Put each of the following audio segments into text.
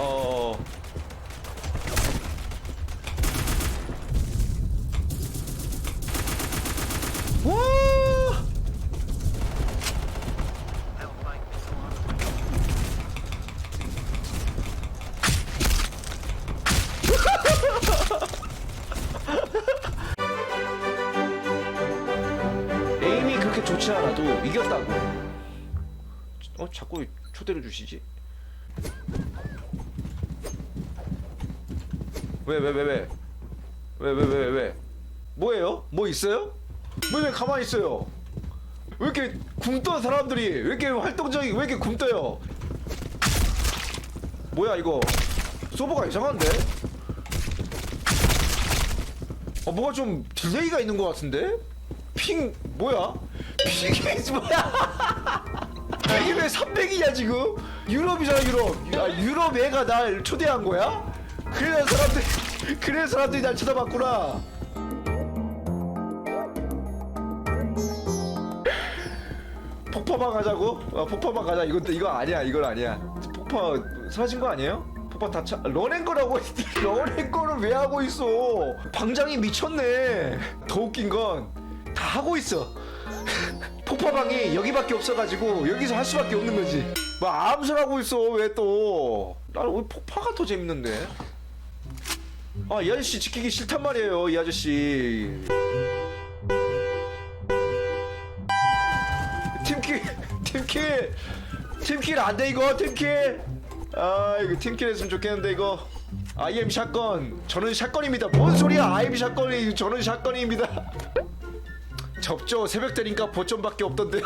어. 와! 에임이 그렇게 좋지 않아도 이겼다고. 어 자꾸 초대를 주시지? 왜 왜 왜 왜? 왜 왜 왜 왜? 뭐예요? 뭐 있어요? 왜 왜 가만히 있어요? 왜 이렇게 굶떠 사람들이 왜 이렇게 활동적이 왜 이렇게 굶떠요? 뭐야 이거 서버가 이상한데? 어 뭐가 좀 딜레이가 있는 것 같은데? 핑 뭐야? 핑이 뭐야? 이게 왜 300이냐 지금? 유럽이잖아 유럽. 아 유럽 애가 날 초대한 거야? 그래서 사람들 그래서 사람들이 날 쳐다봤구나. 폭파방 가자고? 아, 폭파방 가자. 이건 또 이거 아니야. 이건 아니야. 폭파 사라진 거 아니에요? 폭파 다 차. 런앤거라고 런앤거를 왜 하고 있어? 방장이 미쳤네. 더 웃긴 건 다 하고 있어. 폭파방이 여기밖에 없어가지고 여기서 할 수밖에 없는 거지. 뭐 암살하고 있어 왜 또? 나는 폭파가 더 재밌는데. 아 이 아저씨 지키기 싫단 말이에요 이 아저씨. 팀킬 팀킬 팀킬 안 돼 이거 팀킬. 아 이거 팀킬 했으면 좋겠는데 이거. IM 샷건 저는 샷건입니다. 뭔 소리야 IM 샷건이 저는 샷건입니다. 접죠 새벽 되니까 보점밖에 없던데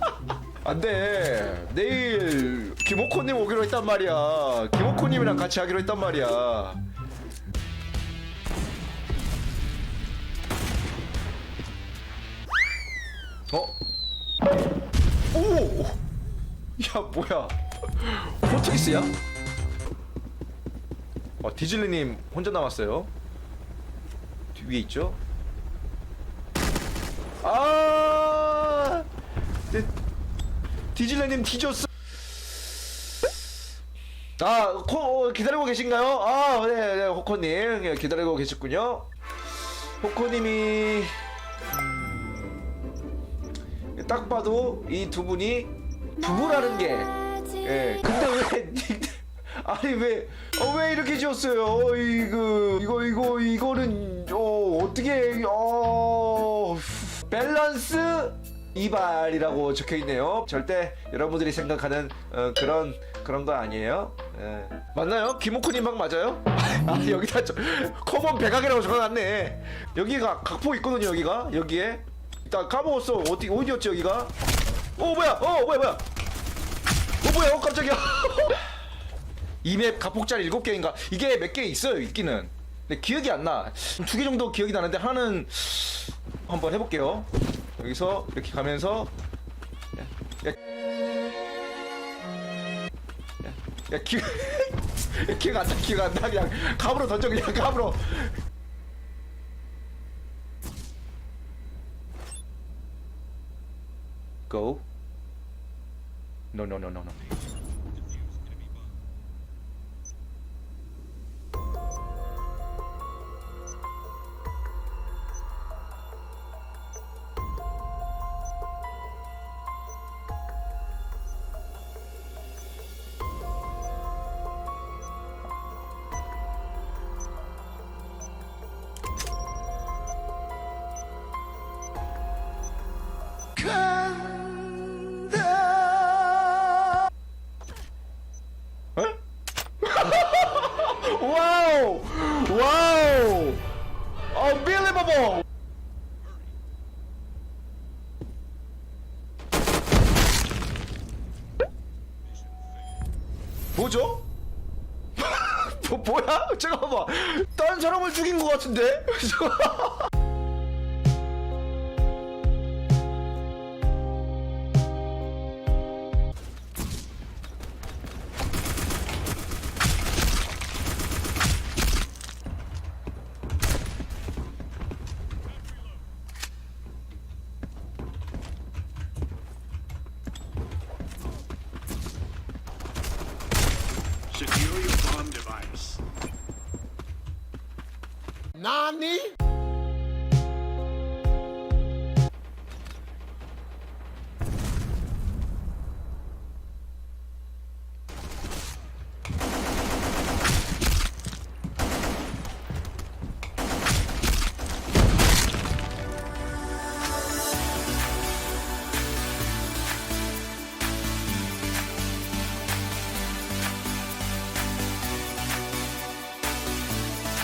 안돼 내일 김호코님 오기로 했단 말이야 김호코님이랑 같이 하기로 했단 말이야 어? 오! 야 뭐야 포트리스야? 어 디즐리님 혼자 남았어요 뒤 위에 있죠? 아, 네, 디질레님 뒤졌어. 아, 코 어, 기다리고 계신가요? 아, 네, 네, 호코님 예, 기다리고 계셨군요. 호코님이 음, 딱 봐도 이 두 분이 부부라는 게, 예. 근데 왜 니- 아니 왜, 어, 왜 이렇게 지었어요? 어, 이거, 이거, 이거, 이거는, 어, 어떻게, 어, 밸런스 이발이라고 적혀 있네요. 절대 여러분들이 생각하는 어, 그런 그런 거 아니에요. 예. 맞나요? 김호쿠님 방 맞아요? 아 여기다 저, 커먼 백악이라고 적어놨네. 여기가 각포 있거든요. 여기가 여기에. 나 까먹었어. 어디 어디였지 여기가? 어 뭐야? 어 뭐야 뭐야? 어 뭐야? 어 깜짝이야. 이맵 각폭짜리 7개인가? 이게 몇 개 있어요, 있기는. 근데 기억이 안 나. 두 개 정도 기억이 나는데 하나는 한번 해 볼게요. 여기서 이렇게 가면서 야, 야, 야, 야 기, 야, 기억 안 나, 기억 안 나. 그냥 감으로 던져, 그냥 감으로. Go. No, no, no, no, no. Unbelievable! 뭐죠? 뭐, 뭐야? 잠깐만. 다른 사람을 죽인 것 같은데? 나니?